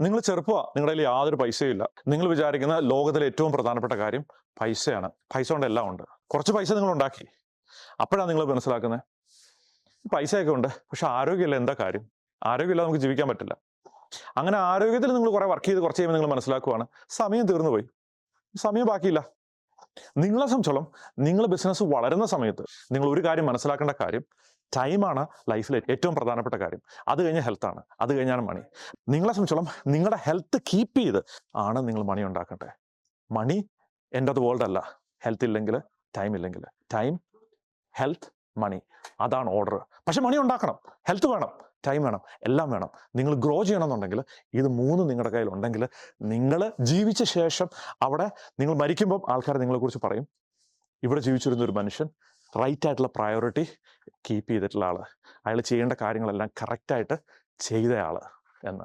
നിങ്ങൾ ചെറുപ്പമാണ് നിങ്ങളുടെ കയ്യിൽ യാതൊരു പൈസയും ഇല്ല. നിങ്ങൾ വിചാരിക്കുന്ന ലോകത്തിലെ ഏറ്റവും പ്രധാനപ്പെട്ട കാര്യം പൈസയാണ്. പൈസ കൊണ്ട് എല്ലാം ഉണ്ട്. കുറച്ച് പൈസ നിങ്ങൾ ഉണ്ടാക്കി. അപ്പോഴാണ് നിങ്ങൾ മനസ്സിലാക്കുന്നത്. പൈസയൊക്കെ ഉണ്ട് പക്ഷെ ആരോഗ്യമില്ല എന്താ കാര്യം? ആരോഗ്യമില്ല നമുക്ക് ജീവിക്കാൻ പറ്റില്ല. അങ്ങനെ ആരോഗ്യത്തിൽ നിങ്ങൾ കുറെ വർക്ക് ചെയ്ത് കുറച്ച് കഴിയുമ്പോൾ നിങ്ങൾ മനസ്സിലാക്കുവാണ് സമയം തീർന്നു പോയി സമയം ബാക്കിയില്ല. നിങ്ങളെ സംബന്ധിച്ചോളം നിങ്ങൾ ബിസിനസ് വളരുന്ന സമയത്ത് നിങ്ങൾ ഒരു കാര്യം മനസ്സിലാക്കേണ്ട കാര്യം ടൈമാണ് ലൈഫിലെ ഏറ്റവും പ്രധാനപ്പെട്ട കാര്യം. അത് കഴിഞ്ഞ ഹെൽത്താണ് അത് കഴിഞ്ഞാണ് മണി നിങ്ങളെ സംബന്ധിച്ചോളം നിങ്ങളുടെ ഹെൽത്ത് കീപ്പ് ചെയ്ത് ആണ് നിങ്ങൾ മണി ഉണ്ടാക്കേണ്ടത്. മണി എന്റെ അത് വേൾഡ് അല്ല. ഹെൽത്ത് ഇല്ലെങ്കിൽ ടൈം ഇല്ലെങ്കിൽ. ടൈം ഹെൽത്ത് മണി അതാണ് ഓർഡർ പക്ഷെ മണി ഉണ്ടാക്കണം. ഹെൽത്ത് വേണം. ടൈം വേണം എല്ലാം വേണം. നിങ്ങൾ ഗ്രോ ചെയ്യണമെന്നുണ്ടെങ്കിൽ ഇത് മൂന്ന് നിങ്ങളുടെ കയ്യിൽ ഉണ്ടെങ്കിൽ നിങ്ങൾ ജീവിച്ച ശേഷം അവിടെ നിങ്ങൾ മരിക്കുമ്പം ആൾക്കാർ നിങ്ങളെക്കുറിച്ച് പറയും. ഇവിടെ ജീവിച്ചിരുന്ന ഒരു മനുഷ്യൻ റൈറ്റ് ആയിട്ടുള്ള പ്രയോറിറ്റി കീപ്പ് ചെയ്തിട്ടുള്ള ആൾ. അയാൾ ചെയ്യേണ്ട കാര്യങ്ങളെല്ലാം കറക്റ്റായിട്ട് ചെയ്ത ആൾ എന്ന്.